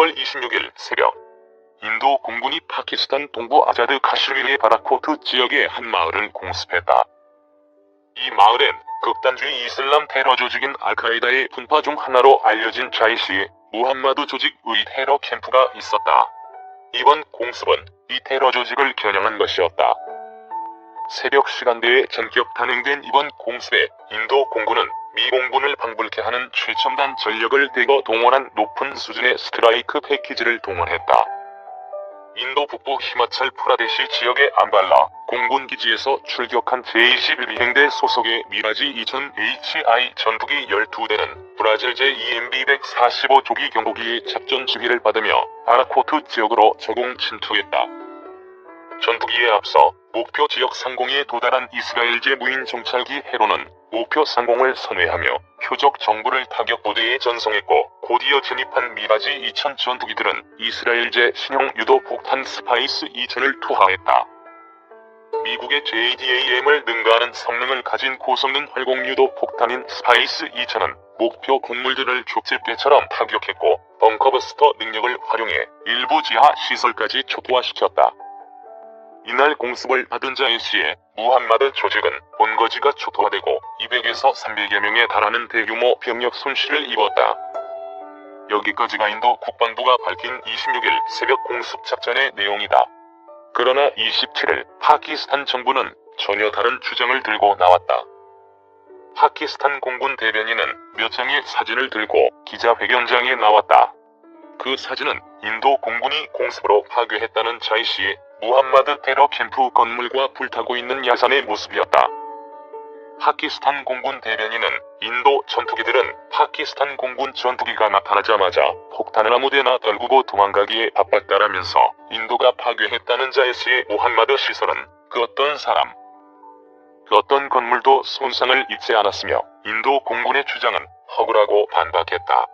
10월 26일 새벽 인도 공군이 파키스탄 동부 아자드 카슈미르의 바라코트 지역의 한 마을을 공습했다. 이 마을엔 극단주의 이슬람 테러 조직인 알카에다의 분파 중 하나로 알려진 자이시의 무함마드 조직 의 테러 캠프가 있었다. 이번 공습은 이 테러 조직을 겨냥한 것이었다. 새벽 시간대에 전격 단행된 이번 공습에 인도 공군은 미 공군을 방불케 하는 최첨단 전력을 대거 동원한 높은 수준의 스트라이크 패키지를 동원했다. 인도 북부 히마찰 프라데시 지역의 암발라 공군 기지에서 출격한 제21비행대 소속의 미라지 2000HI 전투기 12대는 브라질 제2MB-145 조기 경보기의 작전 지휘를 받으며 아라코트 지역으로 저공 침투했다. 전투기에 앞서 목표 지역 상공에 도달한 이스라엘제 무인 정찰기 헤로는 목표 상공을 선회하며 표적 정보를 타격 부대에 전송했고 곧이어 진입한 미라지 2000 전투기들은 이스라엘제 신형 유도 폭탄 스파이스 2000을 투하했다. 미국의 JDAM을 능가하는 성능을 가진 고성능 활공 유도 폭탄인 스파이스 2000은 목표 건물들을 족집게처럼 타격했고 벙커버스터 능력을 활용해 일부 지하 시설까지 초토화시켰다. 이날 공습을 받은 자의 시에 무함마드 조직은 본거지가 초토화되고 200에서 300여 명에 달하는 대규모 병력 손실을 입었다. 여기까지가 인도 국방부가 밝힌 26일 새벽 공습 작전의 내용이다. 그러나 27일 파키스탄 정부는 전혀 다른 주장을 들고 나왔다. 파키스탄 공군 대변인은 몇 장의 사진을 들고 기자회견장에 나왔다. 그 사진은 인도 공군이 공습으로 파괴했다는 자이시의 무함마드 테러 캠프 건물과 불타고 있는 야산의 모습이었다. 파키스탄 공군 대변인은 인도 전투기들은 파키스탄 공군 전투기가 나타나자마자 폭탄을 아무데나 떨구고 도망가기에 바빴다라면서 인도가 파괴했다는 자에스의 무함마드 시설은 그 어떤 사람, 그 어떤 건물도 손상을 입지 않았으며 인도 공군의 주장은 허구라고 반박했다.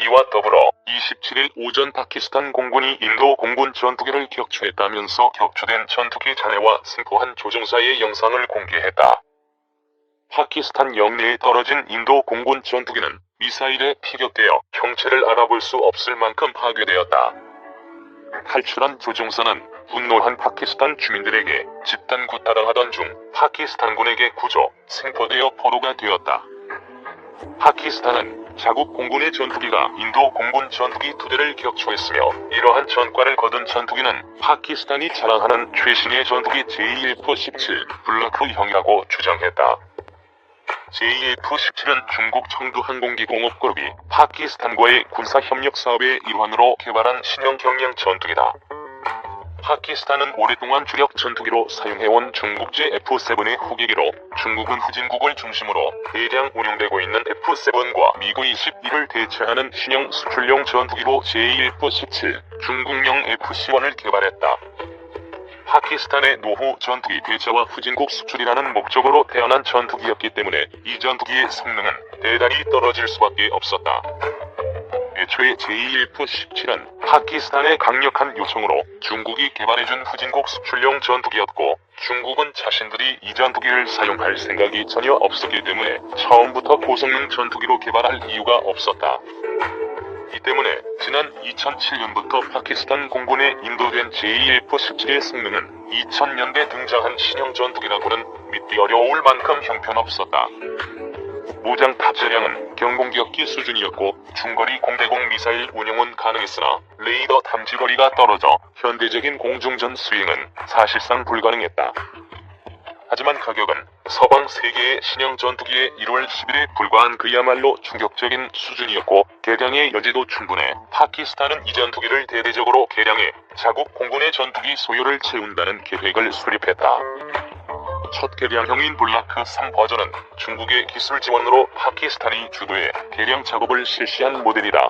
이와 더불어 27일 오전 파키스탄 공군이 인도 공군 전투기를 격추했다면서 격추된 전투기 잔해와 승포한 조종사의 영상을 공개했다. 파키스탄 영내에 떨어진 인도 공군 전투기는 미사일에 피격되어 형체를 알아볼 수 없을 만큼 파괴되었다. 탈출한 조종사는 분노한 파키스탄 주민들에게 집단 구타당하던 중 파키스탄군에게 구조, 생포되어 포로가 되었다. 파키스탄은 자국 공군의 전투기가 인도 공군 전투기 두 대를 격추했으며 이러한 전과를 거둔 전투기는 파키스탄이 자랑하는 최신의 전투기 JF-17 블라크 형이라고 주장했다. JF-17은 중국 청두 항공기 공업그룹이 파키스탄과의 군사 협력 사업의 일환으로 개발한 신형 경량 전투기다. 파키스탄은 오랫동안 주력 전투기로 사용해온 중국제 F-7의 후계기로 중국은 후진국을 중심으로 대량 운용되고 있는 F-7과 미그 21을 대체하는 신형 수출용 전투기로 J-F-17, 중국용 F-C1을 개발했다. 파키스탄의 노후 전투기 대체와 후진국 수출이라는 목적으로 태어난 전투기였기 때문에 이 전투기의 성능은 대단히 떨어질 수밖에 없었다. 애초에 J-F-17은 파키스탄의 강력한 요청으로 중국이 개발해준 후진국 수출용 전투기였고 중국은 자신들이 이 전투기를 사용할 생각이 전혀 없었기 때문에 처음부터 고성능 전투기로 개발할 이유가 없었다. 이 때문에 지난 2007년부터 파키스탄 공군에 인도된 J-F-17의 성능은 2000년대 등장한 신형 전투기라고는 믿기 어려울 만큼 형편없었다. 무장 탑재량은 경공격기 수준이었고 중거리 공대공 미사일 운용은 가능했으나 레이더 탐지거리가 떨어져 현대적인 공중전 수행은 사실상 불가능했다. 하지만 가격은 서방 세계의 신형 전투기의 1월 10일에 불과한 그야말로 충격적인 수준이었고 개량의 여지도 충분해 파키스탄은 이 전투기를 대대적으로 개량해 자국 공군의 전투기 소요를 채운다는 계획을 수립했다. 첫 개량형인 블라크 3 버전은 중국의 기술 지원으로 파키스탄이 주도해 개량 작업을 실시한 모델이다.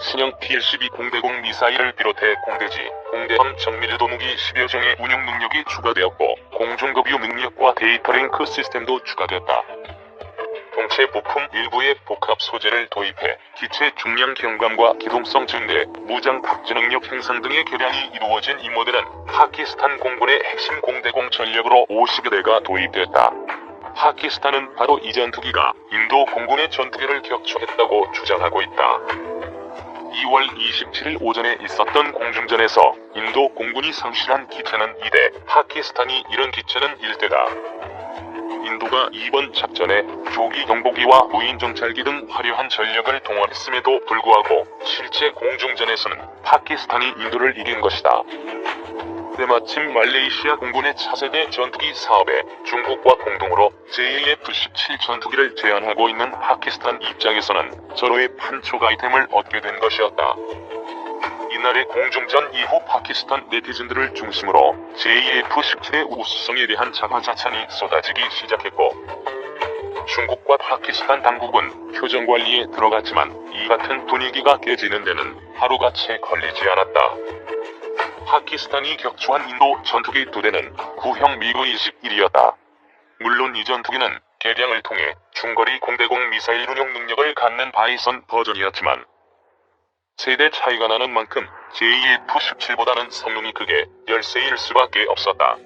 신형 PL-12 공대공 미사일을 비롯해 공대지, 공대함 정밀도 무기 10여 종의 운용 능력이 추가되었고 공중급유 능력과 데이터 링크 시스템도 추가됐다. 동체 부품 일부에 복합 소재를 도입해 기체 중량 경감과 기동성 증대, 무장 탑재 능력 향상 등의 개량이 이루어진 이 모델은 파키스탄 공군의 핵심 공대공 전력으로 50여 대가 도입됐다. 파키스탄은 바로 이 전투기가 인도 공군의 전투기를 격추했다고 주장하고 있다. 2월 27일 오전에 있었던 공중전에서 인도 공군이 상실한 기체는 2대, 파키스탄이 잃은 기체는 1대다. 인도가 이번 작전에 조기 경보기와 무인 정찰기 등 화려한 전력을 동원했음에도 불구하고 실제 공중전에서는 파키스탄이 인도를 이긴 것이다. 때마침 말레이시아 공군의 차세대 전투기 사업에 중국과 공동으로 JF-17 전투기를 제안하고 있는 파키스탄 입장에서는 절호의 판촉 아이템을 얻게 된 것이었다. 이날의 공중전 이후 파키스탄 네티즌들을 중심으로 JF-17의 우수성에 대한 자화자찬이 쏟아지기 시작했고 중국과 파키스탄 당국은 표정 관리에 들어갔지만 이 같은 분위기가 깨지는 데는 하루가 채 걸리지 않았다. 파키스탄이 격추한 인도 전투기 두 대는 구형 미그 21이었다. 물론 이 전투기는 개량을 통해 중거리 공대공 미사일 운용 능력을 갖는 바이선 버전이었지만 세대 차이가 나는 만큼 JF-17보다는 성능이 크게 열세일 수밖에 없었다.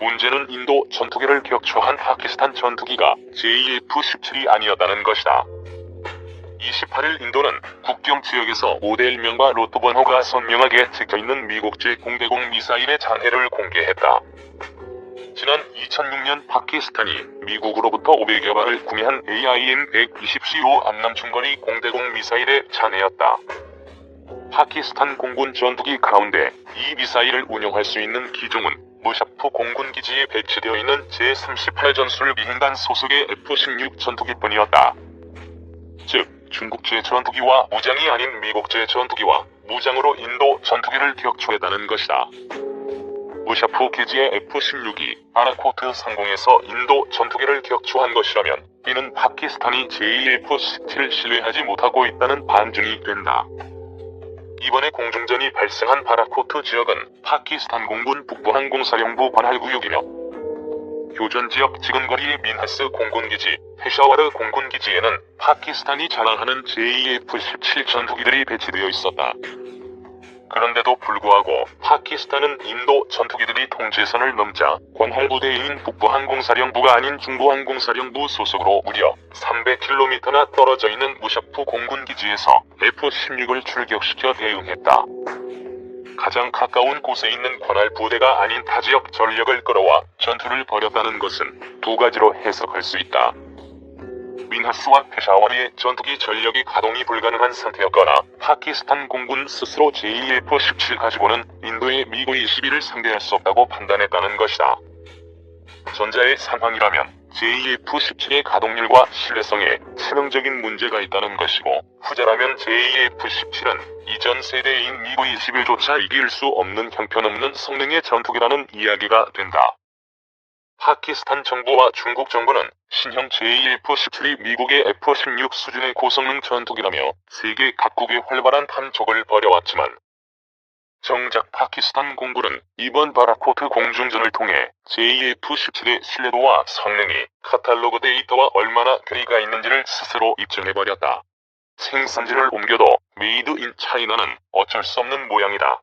문제는 인도 전투기를 격추한 파키스탄 전투기가 JF-17이 아니었다는 것이다. 28일 인도는 국경 지역에서 모델명과 로또 번호가 선명하게 찍혀있는 미국제 공대공 미사일의 잔해를 공개했다. 지난 2006년 파키스탄이 미국으로부터 500여 발을 구매한 AIM-120CO 안남 중거리 공대공 미사일의 잔해였다. 파키스탄 공군 전투기 가운데 이 미사일을 운용할 수 있는 기종은 무샤프 공군 기지에 배치되어 있는 제38 전술 미행단 소속의 F-16 전투기뿐이었다. 즉 중국제 전투기와 무장이 아닌 미국제 전투기와 무장으로 인도 전투기를 격추했다는 것이다. 무샤프 기지의 F-16이 아라코트 상공에서 인도 전투기를 격추한 것이라면 이는 파키스탄이 JF-17을 신뢰하지 못하고 있다는 반증이 된다. 이번에 공중전이 발생한 바라코트 지역은 파키스탄 공군 북부 항공사령부 관할구역이며 교전 지역 지근거리의 민하스 공군기지, 페샤와르 공군기지에는 파키스탄이 자랑하는 JF-17 전투기들이 배치되어 있었다. 그런데도 불구하고 파키스탄은 인도 전투기들이 통제선을 넘자 관할부대인 북부항공사령부가 아닌 중부항공사령부 소속으로 무려 300km나 떨어져 있는 무샤프 공군기지에서 F-16을 출격시켜 대응했다. 가장 가까운 곳에 있는 관할 부대가 아닌 타 지역 전력을 끌어와 전투를 벌였다는 것은 두 가지로 해석할 수 있다. 민하스와 페샤와르의 전투기 전력이 가동이 불가능한 상태였거나 파키스탄 공군 스스로 JF-17 가지고는 인도의 미그 21을 상대할 수 없다고 판단했다는 것이다. 전자의 상황이라면 JF-17의 가동률과 신뢰성에 치명적인 문제가 있다는 것이고 후자라면 JF-17은 이전 세대인 미그 21조차 이길 수 없는 형편없는 성능의 전투기라는 이야기가 된다. 파키스탄 정부와 중국 정부는 신형 JF-17이 미국의 F-16 수준의 고성능 전투기라며 세계 각국의 활발한 탐촉을 벌여왔지만 정작 파키스탄 공군은 이번 바라코트 공중전을 통해 JF-17의 신뢰도와 성능이 카탈로그 데이터와 얼마나 괴리가 있는지를 스스로 입증해버렸다. 생산지를 옮겨도 메이드 인 차이나는 어쩔 수 없는 모양이다.